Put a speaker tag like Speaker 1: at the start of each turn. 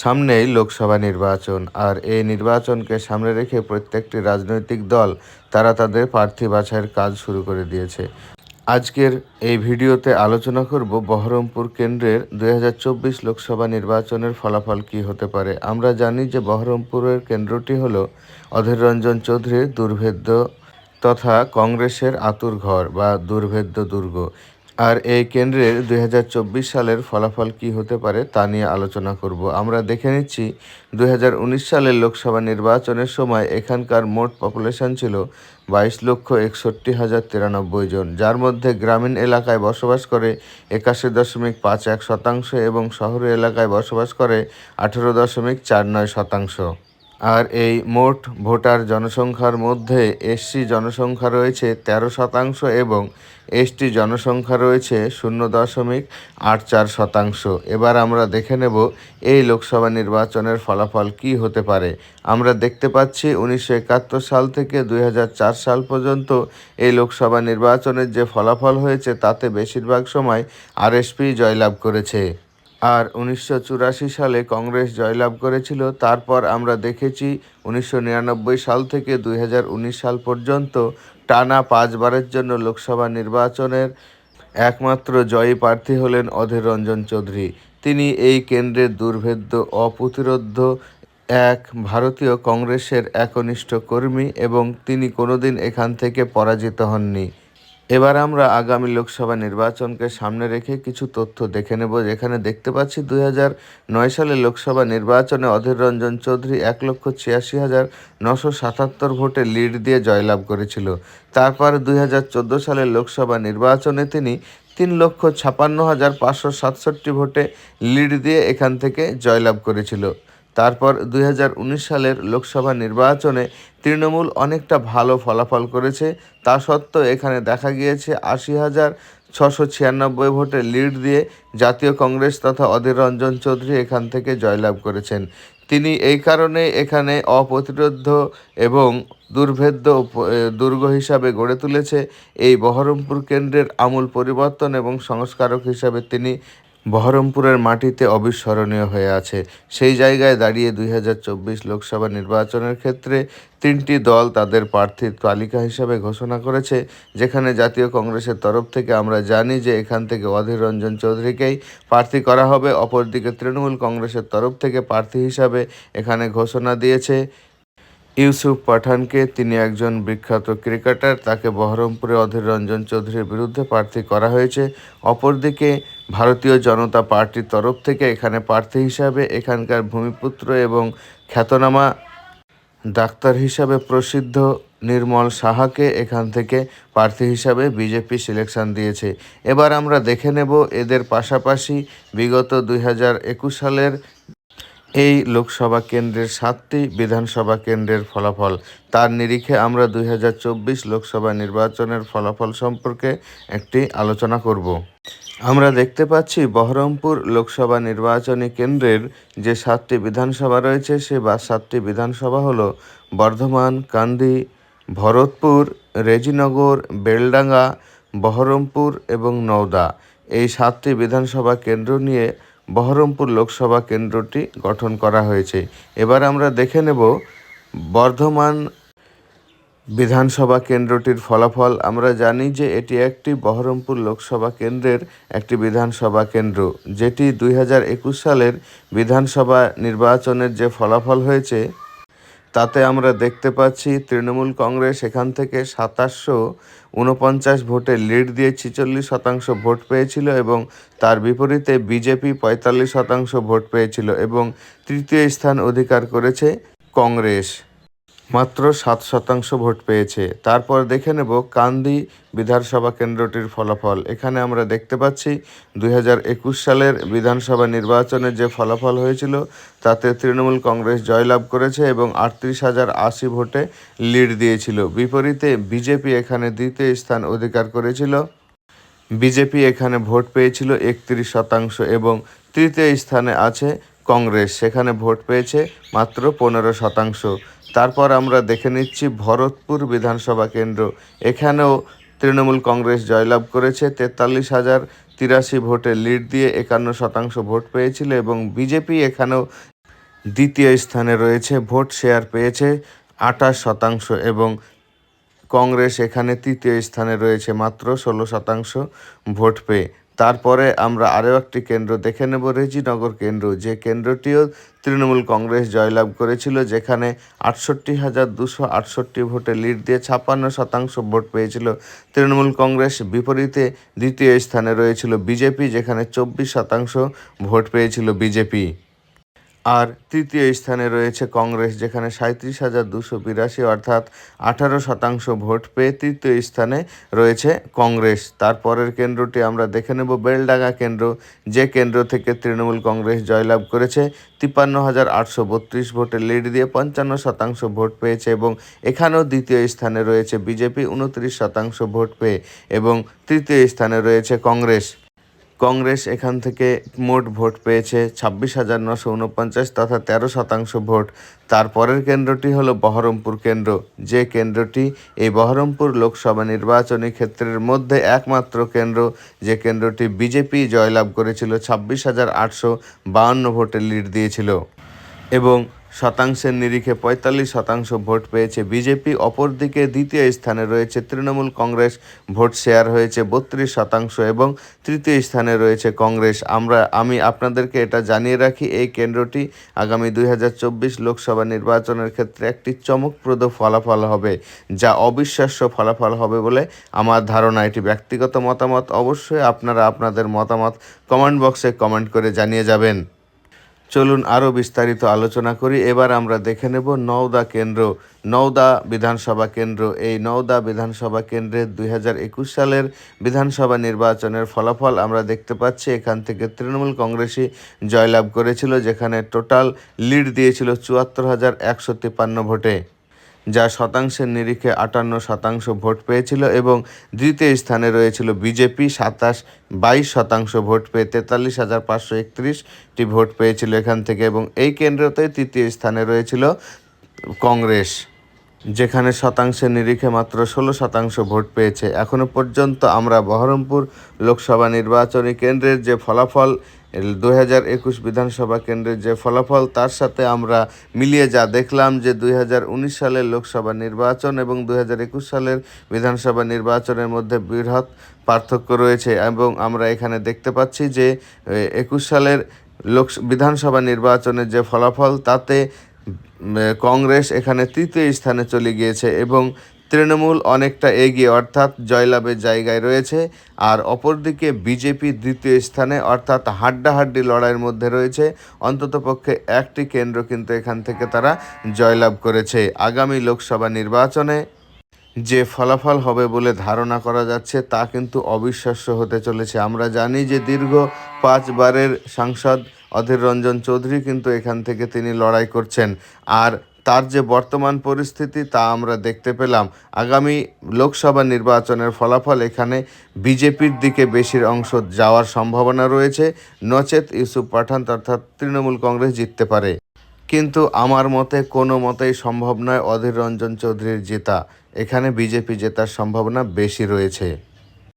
Speaker 1: সামনেই লোকসভা নির্বাচন, আর এই নির্বাচনকে সামনে রেখে প্রত্যেকটি রাজনৈতিক দল, তারা তাদের প্রার্থী বাছাইয়ের কাজ শুরু করে দিয়েছে। আজকের এই ভিডিওতে আলোচনা করব বহরমপুর কেন্দ্রের দুই হাজার চব্বিশ লোকসভা নির্বাচনের ফলাফল কি হতে পারে। আমরা জানি যে বহরমপুরের কেন্দ্রটি হল অধীর রঞ্জন চৌধুরীর দুর্ভেদ্য তথা কংগ্রেসের আতুর ঘর বা দুর্ভেদ্য দুর্গ। আর এই কেন্দ্রের দুই হাজার চব্বিশ সালের ফলাফল কি হতে পারে তা নিয়ে আলোচনা করব। আমরা দেখে নিচ্ছি দু হাজার উনিশ সালের লোকসভা নির্বাচনের সময় এখানকার মোট পপুলেশন ছিল বাইশ লক্ষ একষট্টি হাজার তিরানব্বই জন, যার মধ্যে গ্রামীণ এলাকায় বসবাস করে একাশি দশমিক পাঁচ এক শতাংশ এবং শহরের এলাকায় বসবাস করে আঠেরো দশমিক চার নয় শতাংশ। আর এই মোট ভোটার জনসংখ্যার মধ্যে এসসি জনসংখ্যা রয়েছে তেরো শতাংশ এবং এসটি জনসংখ্যা রয়েছে শূন্য দশমিক আট চার শতাংশ। এবার আমরা দেখে নেব এই লোকসভা নির্বাচনের ফলাফল কি হতে পারে। আমরা দেখতে পাচ্ছি উনিশশো একাত্তর সাল থেকে দুই হাজার চার সাল পর্যন্ত এই লোকসভা নির্বাচনের যে ফলাফল হয়েছে তাতে বেশিরভাগ সময় আরএসপি জয়লাভ করেছে। আর উনিশশো চুরাশি সালে কংগ্রেস জয়লাভ করেছিল। তারপর আমরা দেখেছি উনিশশো নিরানব্বই সাল থেকে দুই হাজার উনিশ সাল পর্যন্ত টানা পাঁচবারের জন্য লোকসভা নির্বাচনের একমাত্র জয়ী প্রার্থী হলেন অধীর রঞ্জন চৌধুরী। তিনি এই কেন্দ্রের দুর্ভেদ্য, অপ্রতিরোধ্য এক ভারতীয় কংগ্রেসের একনিষ্ঠ কর্মী এবং তিনি কোনোদিন এখান থেকে পরাজিত হননি। এবার আমরা আগামী লোকসভা নির্বাচনকে সামনে রেখে কিছু তথ্য দেখে নেব। যেখানে দেখতে পাচ্ছি দুই নয় সালে লোকসভা নির্বাচনে অধীর রঞ্জন চৌধুরী এক লক্ষ ছিয়াশি হাজার নশো সাতাত্তর ভোটে লিড দিয়ে জয়লাভ করেছিল। তারপর দুই হাজার চোদ্দ সালের লোকসভা নির্বাচনে তিনি তিন লক্ষ ছাপান্ন হাজার পাঁচশো সাতষট্টি ভোটে লিড দিয়ে এখান থেকে জয়লাভ করেছিল। তারপর দুই হাজার উনিশ সালের লোকসভা নির্বাচনে তৃণমূল অনেকটা ভালো ফলাফল করেছে। তা সত্ত্বেও এখানে দেখা গিয়েছে আশি হাজার ছশো ছিয়ানব্বই ভোটে লিড দিয়ে জাতীয় কংগ্রেস তথা অধীর রঞ্জন চৌধুরী এখান থেকে জয়লাভ করেছেন। তিনি এই কারণে এখানে অপ্রতিরোধ এবং দুর্ভেদ্য দুর্গ হিসাবে গড়ে তুলেছে। এই বহরমপুর কেন্দ্রের আমূল পরিবর্তন এবং সংস্কারক হিসাবে তিনি বহরমপুরের মাটিতে অবিস্মরণীয় হয়ে আছে। সেই জায়গায় দাঁড়িয়ে দুই হাজার চব্বিশ লোকসভা নির্বাচনের ক্ষেত্রে তিনটি দল তাদের প্রার্থীর তালিকা হিসাবে ঘোষণা করেছে, যেখানে জাতীয় কংগ্রেসের তরফ থেকে আমরা জানি যে এখান থেকে অধীর রঞ্জন চৌধুরীকেই প্রার্থী করা হবে। অপরদিকে তৃণমূল কংগ্রেসের তরফ থেকে প্রার্থী হিসাবে এখানে ঘোষণা দিয়েছে ইউসুফ পাঠানকে। তিনি একজন বিখ্যাত ক্রিকেটার, তাকে বহরমপুরে অধীর রঞ্জন চৌধুরীর বিরুদ্ধে প্রার্থী করা হয়েছে। অপরদিকে ভারতীয় জনতা পার্টির তরফ থেকে এখানে প্রার্থী হিসাবে এখানকার ভূমিপুত্র এবং খ্যাতনামা ডাক্তার হিসাবে প্রসিদ্ধ নির্মল সাহাকে এখান থেকে প্রার্থী হিসাবে বিজেপি সিলেকশন দিয়েছে। এবার আমরা দেখে নেব এদের পাশাপাশি বিগত দুই হাজার একুশ সালের এই লোকসভা কেন্দ্রের সাতটি বিধানসভা কেন্দ্রের ফলাফল। তার নিরিখে আমরা দুই হাজার চব্বিশ লোকসভা নির্বাচনের ফলাফল সম্পর্কে একটি আলোচনা করব। আমরা দেখতে পাচ্ছি বহরমপুর লোকসভা নির্বাচনী কেন্দ্রের যে সাতটি বিধানসভা রয়েছে, সে বা সাতটি বিধানসভা হলো বর্ধমান, কান্দি, ভরতপুর, রেজিনগর, বেলডাঙ্গা, বহরমপুর এবং নওদা। এই সাতটি বিধানসভা কেন্দ্র নিয়ে বহরমপুর লোকসভা কেন্দ্রটি গঠন করা হয়েছে। এবার আমরা দেখে নেব বর্ধমান বিধানসভা কেন্দ্রটির ফলাফল। আমরা জানি যে এটি একটি বহরমপুর লোকসভা কেন্দ্রের একটি বিধানসভা কেন্দ্র, যেটি দু হাজার একুশ সালের বিধানসভা নির্বাচনের যে ফলাফল হয়েছে তাতে আমরা দেখতে পাচ্ছি তৃণমূল কংগ্রেস এখান থেকে সাতাশশো উনপঞ্চাশ ভোটে লিড দিয়ে ছিচল্লিশ শতাংশ ভোট পেয়েছিল এবং তার বিপরীতে বিজেপি পঁয়তাল্লিশ শতাংশ ভোট পেয়েছিল এবং তৃতীয় স্থান অধিকার করেছে কংগ্রেস। মাত্র সাত শতাংশ ভোট পেয়েছে। তারপর দেখে নেব কান্দি বিধানসভা কেন্দ্রটির ফলাফল। এখানে আমরা দেখতে পাচ্ছি, দুই হাজার একুশ সালের বিধানসভা নির্বাচনের যে ফলাফল হয়েছিল, তাতে তৃণমূল কংগ্রেস জয়লাভ করেছে এবং আটত্রিশ হাজার আশি ভোটে লিড দিয়েছিল। বিপরীতে বিজেপি এখানে দ্বিতীয় স্থান অধিকার করেছিল। বিজেপি এখানে ভোট পেয়েছিল একত্রিশ শতাংশ এবং তৃতীয় স্থানে আছে কংগ্রেস। সেখানে ভোট পেয়েছে মাত্র পনেরো শতাংশ। তারপর আমরা দেখে নিচ্ছি ভরতপুর বিধানসভা কেন্দ্র। এখানেও তৃণমূল কংগ্রেস জয়লাভ করেছে। তেতাল্লিশ হাজার তিরাশি ভোটে লিড দিয়ে একান্ন শতাংশ ভোট পেয়েছিল এবং বিজেপি এখানেও দ্বিতীয় স্থানে রয়েছে, ভোট শেয়ার পেয়েছে আঠাশ শতাংশ এবং কংগ্রেস এখানে তৃতীয় স্থানে রয়েছে মাত্র ষোলো শতাংশ ভোট পেয়ে। তারপরে আমরা আরও একটি কেন্দ্র দেখে নেব, রেজিনগর কেন্দ্র। যে কেন্দ্রটিও তৃণমূল কংগ্রেস জয়লাভ করেছিল, যেখানে আটষট্টি হাজার দুশো আটষট্টি ভোটে লিড দিয়ে ছাপ্পান্ন শতাংশ ভোট পেয়েছিল। তৃণমূল কংগ্রেস বিপরীতে দ্বিতীয় স্থানে রয়েছিল বিজেপি, যেখানে চব্বিশ শতাংশ ভোট পেয়েছিল বিজেপি। আর তৃতীয় স্থানে রয়েছে কংগ্রেস, যেখানে সাঁত্রিশ হাজার দুশো বিরাশি অর্থাৎ আঠারো শতাংশ ভোট পেয়ে তৃতীয় স্থানে রয়েছে কংগ্রেস। তারপরের কেন্দ্রটি আমরা দেখে নেব, বেলডাঙ্গা কেন্দ্র, যে কেন্দ্র থেকে তৃণমূল কংগ্রেস জয়লাভ করেছে। তিপ্পান্ন হাজার আটশো বত্রিশ ভোটে লিড দিয়ে পঞ্চান্ন শতাংশ ভোট পেয়েছে এবং এখানেও দ্বিতীয় স্থানে রয়েছে বিজেপি, উনত্রিশ শতাংশ ভোট পেয়ে এবং তৃতীয় স্থানে রয়েছে কংগ্রেস। কংগ্রেস এখান থেকে মোট ভোট পেয়েছে ছাব্বিশ হাজার নশো উনপঞ্চাশ তথা তেরো শতাংশ ভোট। তারপরের কেন্দ্রটি হলো বহরমপুর কেন্দ্র। যে কেন্দ্রটি এই বহরমপুর লোকসভা নির্বাচনী ক্ষেত্রের মধ্যে একমাত্র কেন্দ্র। যে কেন্দ্রটি বিজেপি জয়লাভ করেছিল, ছাব্বিশ হাজার আটশো বাহান্ন ভোটে লিড দিয়েছিল। এবং শতাংশের নিরিখে পঁয়তাল্লিশ শতাংশ ভোট পেয়েছে বিজেপি, অপরদিকে দ্বিতীয় স্থানে রয়েছে তৃণমূল কংগ্রেস, ভোট শেয়ার হয়েছে বত্রিশ শতাংশ এবং তৃতীয় স্থানে রয়েছে কংগ্রেস। আমরা, আমি আপনাদেরকে এটা জানিয়ে রাখি, এই কেন্দ্রটি আগামী দুই হাজার চব্বিশ লোকসভা নির্বাচনের ক্ষেত্রে একটি চমকপ্রদ ফলাফল হবে, যা অবিশ্বাস্য ফলাফল হবে বলে আমার ধারণা। এটি ব্যক্তিগত মতামত, অবশ্যই আপনারা আপনাদের মতামত কমেন্ট বক্সে কমেন্ট করে জানিয়ে যাবেন। চলুন আরও বিস্তারিত আলোচনা করি। এবার আমরা দেখে নেব নওদা কেন্দ্র। নওদা বিধানসভা কেন্দ্র। এই নওদা বিধানসভা কেন্দ্রের দুই হাজার একুশ সালের বিধানসভা নির্বাচনের ফলাফল আমরা দেখতে পাচ্ছি। এখান থেকে তৃণমূল কংগ্রেসই জয়লাভ করেছিল, যেখানে টোটাল লিড দিয়েছিল চুয়াত্তর হাজার একশো তিপ্পান্ন ভোটে। যা শতাংশের নিরিখে আটান্ন শতাংশ ভোট পেয়েছিল এবং দ্বিতীয় স্থানে রয়েছিল বিজেপি, সাতাশ, বাইশ শতাংশ ভোট পেয়ে তেতাল্লিশ হাজার পাঁচশো একত্রিশটি ভোট পেয়েছিল এখান থেকে এবং এই কেন্দ্রতে তৃতীয় স্থানে রয়েছিল কংগ্রেস, যেখানে শতাংশের নিরিখে মাত্র ষোলো শতাংশ ভোট পেয়েছে। এখনও পর্যন্ত আমরা বহরমপুর লোকসভা নির্বাচনী কেন্দ্রের যে ফলাফল দু হাজার একুশ বিধানসভা কেন্দ্রের যে ফলাফল, তার সাথে আমরা মিলিয়ে যা দেখলাম যে দুই হাজার উনিশ সালের লোকসভা নির্বাচন এবং দুই হাজার একুশ সালের বিধানসভা নির্বাচনের মধ্যে বৃহৎ পার্থক্য রয়েছে এবং আমরা এখানে দেখতে পাচ্ছি যে একুশ সালের লোক বিধানসভা নির্বাচনের যে ফলাফল, তাতে কংগ্রেস এখানে তৃতীয় স্থানে চলে গিয়েছে এবং তৃণমূল অনেকটা এগিয়ে, অর্থাৎ জয়লাভের জায়গায় রয়েছে। আর অপরদিকে বিজেপি দ্বিতীয় স্থানে, অর্থাৎ হাড্ডাহাড্ডি লড়াইয়ের মধ্যে রয়েছে। অন্ততপক্ষে একটি কেন্দ্র কিন্তু এখান থেকে তারা জয়লাভ করেছে। আগামী লোকসভা নির্বাচনে যে ফলাফল হবে বলে ধারণা করা যাচ্ছে, তা কিন্তু অবিশ্বাস্য হতে চলেছে। আমরা জানি যে দীর্ঘ পাঁচবারের সাংসদ অধীর রঞ্জন চৌধুরী কিন্তু এখান থেকে তিনি লড়াই করছেন। আর তার যে বর্তমান পরিস্থিতি তা আমরা দেখতে পেলাম। আগামী লোকসভা নির্বাচনের ফলাফল এখানে বিজেপির দিকে বেশির অংশ যাওয়ার সম্ভাবনা রয়েছে। নচেত ইউসুফ পাঠান অর্থাৎ তৃণমূল কংগ্রেস জিততে পারে। কিন্তু আমার মতে কোনো মতেই সম্ভব নয় অধীর রঞ্জন চৌধুরীর জেতা। এখানে বিজেপি জেতার সম্ভাবনা বেশি রয়েছে।